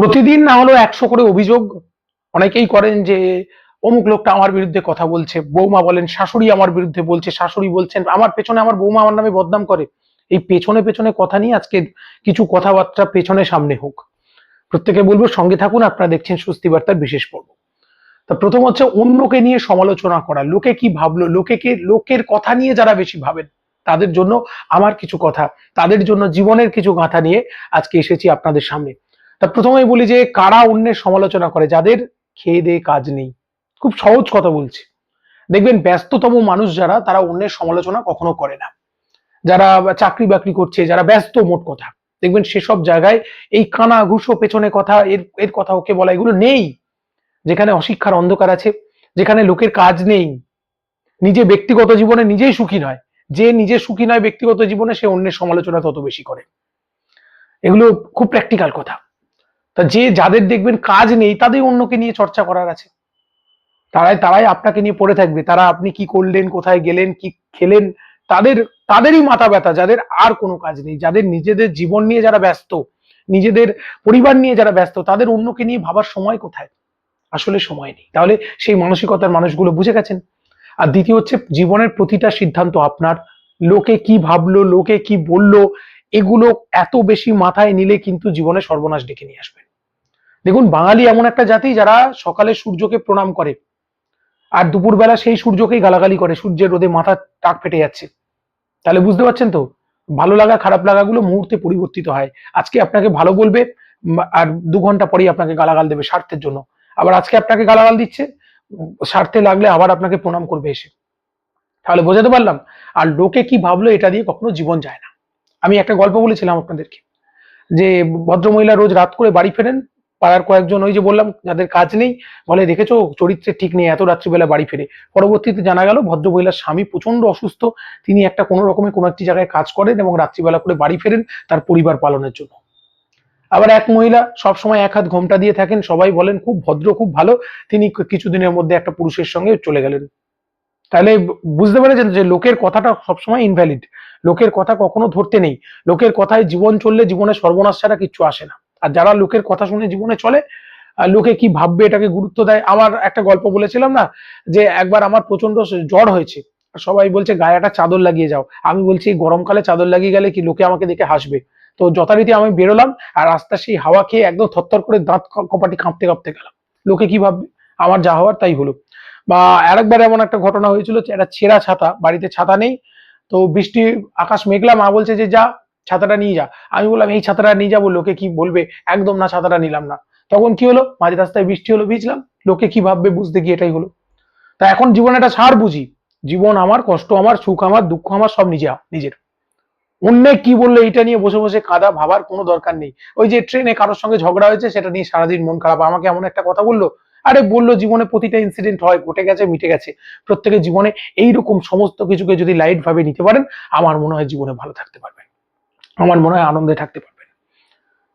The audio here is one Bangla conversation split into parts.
প্রতিদিন না হলেও একশো করে অভিযোগ অনেকেই করেন যে, অমুক লোকটা আমার বিরুদ্ধে কথা বলছে, বৌমা বলেন, শাশুড়ি আমার বিরুদ্ধে বলছে, শাশুড়ি বলছেন, আমার পেছনে আমার বৌমা আমার নামে বদনাম করে। এই পেছনে পেছনে কথা নিয়ে আজকে কিছু কথাবার্তা পেছনে সামনে হোক। প্রত্যেকে বলব, সঙ্গে থাকুন, আপনারা দেখছেন স্বস্তি বার্তার বিশেষ পর্ব। তা প্রথম হচ্ছে, অন্যকে নিয়ে সমালোচনা করা। লোকে কি ভাবলো? লোকে কে, লোকের কথা নিয়ে যারা বেশি ভাবেন, তাদের জন্য আমার কিছু কথা, তাদের জন্য জীবনের কিছু গাঁথা নিয়ে আজকে এসেছি আপনাদের সামনে। তা প্রথমেই বলি যে কারা অন্যের সমালোচনা করে, যাদের খেয়ে দেয়ে কাজ নেই। খুব সহজ কথা বলছি। দেখবেন ব্যস্ততম মানুষ যারা, তারা অন্যের সমালোচনা কখনো করে না। যারা চাকরি বাকরি করছে, যারা ব্যস্ত মোট কথা। দেখবেন সেসব জায়গায় এই কানা ঘুষো পেছনে কথা, এর এর কথা ওকে বলা, এগুলো নেই। যেখানে অশিক্ষার অন্ধকার আছে, যেখানে লোকের কাজ নেই। নিজে ব্যক্তিগত জীবনে নিজেই সুখী নয়। যে নিজে সুখী নয় ব্যক্তিগত জীবনে, সে অন্যের সমালোচনা তত বেশি করে। এগুলো খুব প্র্যাকটিক্যাল কথা। তা যে যাদের দেখবেন কাজ নেই, তাদের অন্যকে নিয়ে চর্চা করার আছে। তারাই তারাই আপনাকে নিয়ে পড়ে থাকবে। তারা আপনি কি করলেন, কোথায় গেলেন, কি খেলেন, তাদের, তাদেরই মাথা ব্যথা, যাদের আর কোনো কাজ নেই। যাদের নিজেদের জীবন নিয়ে যারা ব্যস্ত, নিজেদের পরিবার নিয়ে যারা ব্যস্ত, তাদের অন্যকে নিয়ে ভাবার সময় কোথায়? আসলে সময় নেই। তাহলে সেই মানসিকতার মানুষগুলো বুঝে গেছেন? আর দ্বিতীয় হচ্ছে, জীবনের প্রতিটা সিদ্ধান্ত আপনার। লোকে কি ভাবলো, লোকে কি বলল, এগুলো এত বেশি মাথায় নিলে কিন্তু জীবনে সর্বনাশ ডেকে নিয়ে আসবে দেখুন, বাঙালি এমন একটা জাতি যারা সকালে সূর্যকে প্রণাম করে, আর দুপুরবেলা সেই সূর্যকেই গালাগালি করে, সূর্যের রোদে মাথা টাক ফেটে যাচ্ছে। তাহলে বুঝতে পারছেন তো? ভালো লাগা, খারাপ লাগাগুলো মুহূর্তে পরিবর্তিত হয়। আজকে আপনাকে ভালো বলবে আর দু ঘণ্টা পরেই আপনাকে গালাগাল দেবে স্বার্থের জন্য। আবার আজকে আপনাকে গালাগাল দিচ্ছে স্বার্থে লাগলে আবার আপনাকে প্রণাম করবে এসে। তাহলে বোঝাতে পারলাম, আর লোকে কি ভাবলো এটা দিয়ে কখনো জীবন যায় না। আমি একটা গল্প বলেছিলাম আপনাদেরকে, যে ভদ্রমহিলা রোজ রাত করে বাড়ি ফেরেন পাড়ার কয়েকজন ওই যে বললাম, যাদের কাজ নেই, বলে, দেখেছ, চরিত্রে ঠিক নেই, এত রাত্রিবেলা বাড়ি ফেরে। পরবর্তীতে জানা গেল, ভদ্রমহিলার স্বামী প্রচণ্ড অসুস্থ। তিনি একটা কোনো রকমে কোনো একটি জায়গায় কাজ করেন এবং রাত্রিবেলা করে বাড়ি ফেরেন তার পরিবার পালনের জন্য। আবার এক মহিলা সবসময় এক হাত ঘোমটা দিয়ে থাকেন, সবাই বলেন, খুব ভদ্র, খুব ভালো। তিনি কিছুদিনের মধ্যে একটা পুরুষের সঙ্গে চলে গেলেন। তাহলে বুঝতে পেরেছেন যে লোকের কথাটা সবসময় ইনভ্যালিড লোকের কথা কখনো ধরতে নেই। লোকের কথায় জীবন চললে জীবনে সর্বনাশ ছাড়া কিচ্ছু আসে না। আর যারা লোকের কথা শুনে জীবনে চলে লোকে কি ভাববে এটাকে গুরুত্ব দেয়? আমার একটা গল্প বলেছিলাম না, যে একবার আমার প্রচণ্ড জ্বর হয়েছে। সবাই বলছে, গায়ে একটা চাদর লাগিয়ে যাও। আমি বলছি গরমকালে চাদর লাগিয়ে গেলে কি লোকে আমাকে দেখে হাসবে? তো যথারীতি আমি বেরোলাম আর রাস্তা সেই হাওয়া খেয়ে একদম থরথর করে দাঁত কপাটি কাঁপতে কাঁপতে গেলাম। লোকে কি ভাববে? আমার যা হওয়ার তাই হলো। বা আরেকবার এমন একটা ঘটনা হয়েছিল একটা ছেঁড়া ছাতা, বাড়িতে ছাতা নেই, তো বৃষ্টি, আকাশ মেঘলা, মা বলছে যে, যা। ছাতাটা নিয়ে যা। আমি বললাম, এই ছাতাটা নিয়ে যাব, লোকে কি বলবে? একদম না, ছাতাটা নিলাম না। তখন কি হলো? মাঝ রাস্তায় বৃষ্টি হলো ভিজলাম লোকে কি ভাববে বুঝতে গিয়ে এটাই হলো। তা এখন জীবনে একটা ছাড় বুঝি। জীবন আমার, কষ্ট আমার, সুখ আমার, দুঃখ আমার, সব নিজে, নিজের। অন্য কি বলল এটা নিয়ে বসে বসে কাদা, ভাবার কোনো দরকার নেই। ওই যে ট্রেনে কারোর সঙ্গে ঝগড়া হয়েছে, সেটা নিয়ে সারাদিন মন খারাপ। আমাকে এমন একটা কথা বলল? আরে বলল, জীবনে প্রতিটা ইনসিডেন্ট হয়, ঘটে গেছে, মিটে গেছে। প্রত্যেকের জীবনে এইরকম সমস্ত কিছুকে যদি লাইট ভাবে নিতে পারেন, আমার মনে হয় জীবনে ভালো থাকতে পারবেন। আমার মনে হয় আনন্দে থাকতে পারবেন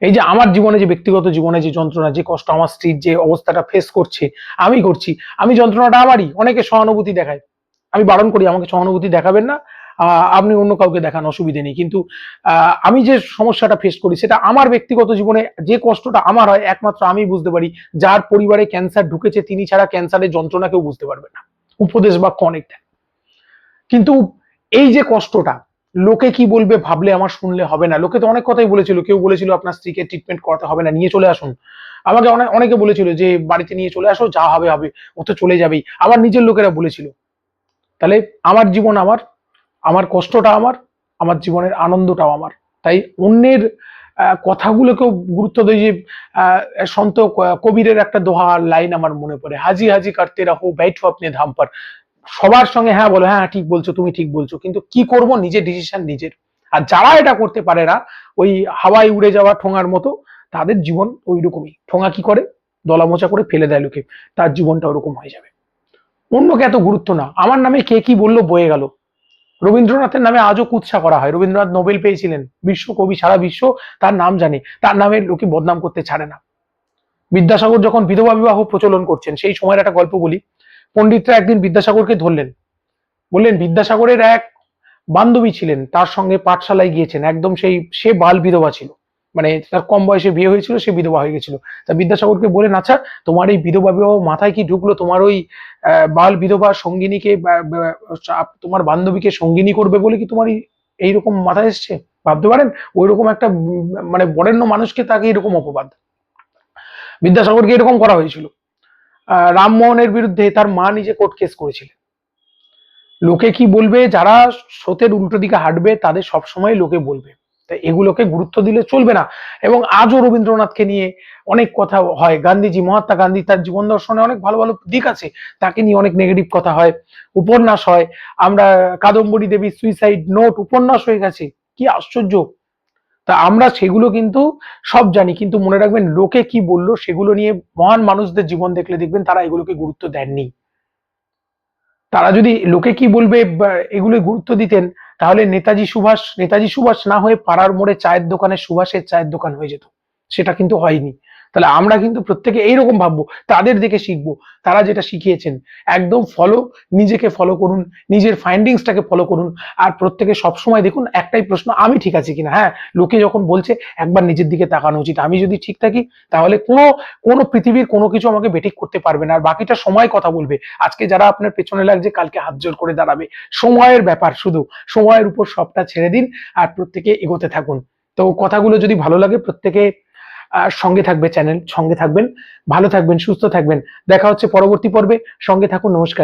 এই যে আমার জীবনে যে ব্যক্তিগত জীবনে যে যন্ত্রণা, যে কষ্ট, আমার স্ত্রীর যে অবস্থাটা ফেস করছে, আমি করছি। আমি যন্ত্রণাটা আমারই। অনেকে সহানুভূতি দেখায়। আমি বারণ করি, আমাকে সহানুভূতি দেখাবেন না। আপনি অন্য কাউকে দেখান, অসুবিধে নেই। কিন্তু আমি যে সমস্যাটা ফেস করি, সেটা আমার ব্যক্তিগত জীবনে যে কষ্টটা আমার হয়, একমাত্র আমি বুঝতে পারি, যার পরিবারে ক্যান্সার ঢুকেছে, তিনি ছাড়া ক্যান্সারের যন্ত্রণা কেউ বুঝতে পারবে না। উপদেশ বাক্য অনেক দেয় কিন্তু এই যে কষ্টটা লোকে কি বলবে ভাবলে আমার শুনলে হবে না। লোকে তো অনেক কথাই বলেছিল, কেউ বলেছিল আপনার স্ত্রীকে ট্রিটমেন্ট করাতে হবে না, নিয়ে চলে আসুন। আমাকে অনেক অনেকে বলেছিল যে, বাড়িতে নিয়ে চলে আসো, যা হবে হবে, ও তো চলে যাবেই। আমার নিজের লোকেরা বলেছিল। তাহলে আমার জীবন আমার আমার কষ্টটা আমার আমার জীবনের আনন্দটাও আমার। তাই অন্যের কথাগুলোকেও গুরুত্ব দেয় যে সন্ত কবিরের একটা দোহা লাইন আমার মনে পড়ে। হাজি হাজি কাটতে রাখো ব্যাইঠো আপনি ধাম পার। সবার সঙ্গে হ্যাঁ বলো হ্যাঁ ঠিক বলছো, তুমি ঠিক বলছো, কিন্তু কি করব নিজের ডিসিশন নিজের। আর যারা এটা করতে পারে না, ওই হাওয়ায় উড়ে যাওয়া ঠোঙার মতো, তাদের জীবন ওই রকমই ঠোঙা কি করে? দলামোচা করে ফেলে দেয় লোকে, তার জীবনটা ওরকম হয়ে যাবে। অন্যকে এত গুরুত্ব না। আমার নামে কে কি বলল বয়ে গেল। রবীন্দ্রনাথের নামে আজও কুৎসা করা হয়। রবীন্দ্রনাথ নোবেল পেয়েছিলেন। বিশ্ব কবি, সারা বিশ্ব তার নাম জানে। তার নামে লোকে বদনাম করতে ছাড়ে না। বিদ্যাসাগর যখন বিধবা বিবাহ প্রচলন করছেন, সেই সময়ের একটা গল্প বলি। পণ্ডিতরা একদিন বিদ্যাসাগরকে ধরলেন। বললেন, বিদ্যাসাগরের এক বান্ধবী ছিলেন, তার সঙ্গে পাঠশালায় গিয়েছেন। একদম সেই, সে বাল বিধবা ছিল। মানে তার কম বয়সে বিয়ে হয়েছিল, সে বিধবা হয়ে গেছিল। তা বিদ্যাসাগরকে বলেন আচ্ছা তোমার এই বিধবা বিবাহ মাথায় কি ঢুকলো? তোমার ওই বাল বিধবা সঙ্গিনীকে আপ- তোমার বান্ধবীকে সঙ্গিনী করবে বলে কি তোমার এই- এইরকম মাথায় এসছে? ভাবতে পারেন ওই রকম একটা মানে বরেণ্য মানুষকে তাকে এরকম অপবাদ। বিদ্যাসাগরকে এরকম করা হয়েছিল। রামমোহনের বিরুদ্ধে তার মা নিজে কোর্ট কেস করেছিলেন। লোকে কি বলবে? যারা স্রোতের উল্টো দিকে হাঁটবে, তাদের সবসময় লোকে বলবে। তাই এগুলোকে গুরুত্ব দিলে চলবে না। এবং আজও রবীন্দ্রনাথকে নিয়ে অনেক কথা হয়। গান্ধীজি, মহাত্মা গান্ধী তার জীবন দর্শনে অনেক ভালো ভালো দিক আছে। তাকে নিয়ে অনেক নেগেটিভ কথা হয়। উপন্যাস হয়। আমরা কাদম্বরী দেবী সুইসাইড নোট উপন্যাস হয়ে গেছে। কি আশ্চর্য! তা আমরা সেগুলো কিন্তু সব জানি, কিন্তু মনে রাখবেন লোকে কি বলল সেগুলো নিয়ে মহান মানুষদের জীবন দেখলে দেখবেন তারা এগুলোকে গুরুত্ব দেননি। তারা যদি লোকে কি বলবে এগুলো গুরুত্ব দিতেন, তাহলে নেতাজি সুভাষ নেতাজি সুভাষ না হয়ে পাড়ার মোড়ে চায়ের দোকানে সুভাষের চায়ের দোকান হয়ে যেত। সেটা কিন্তু হয়নি। তাহলে আমরা কিন্তু প্রত্যেকে এইরকম ভাববো, তাদের দেখে শিখব। তারা যেটা শিখিয়েছেন, একদম ফলো নিজেকে ফলো করুন, নিজের ফাইন্ডিংসটাকে ফলো করুন, আর প্রত্যেকে সবসময় দেখুন, একটাই প্রশ্ন, আমি ঠিক আছি কিনা? হ্যাঁ লোকে যখন বলছে, একবার নিজের দিকে তাকানো উচিত। আমি যদি ঠিক থাকি, তাহলে কোনো কোনো পৃথিবীর কোনো কিছু আমাকে বেঠিক করতে পারবে না। আর বাকিটা সময় কথা বলবে। আজকে যারা আপনার পেছনে লাগছে, কালকে হাত জোর করে দাঁড়াবে। সময়ের ব্যাপার শুধু। সময়ের উপর সবটা ছেড়ে দিন, আর প্রত্যেকে এগোতে থাকুন। তো কথাগুলো যদি ভালো লাগে, প্রত্যেকে সঙ্গে থাকবে চ্যানেল, সঙ্গে থাকবেন, ভালো থাকবেন, সুস্থ থাকবেন। দেখা হচ্ছে পরবর্তী পর্বে। সঙ্গে থাকুন, নমস্কার।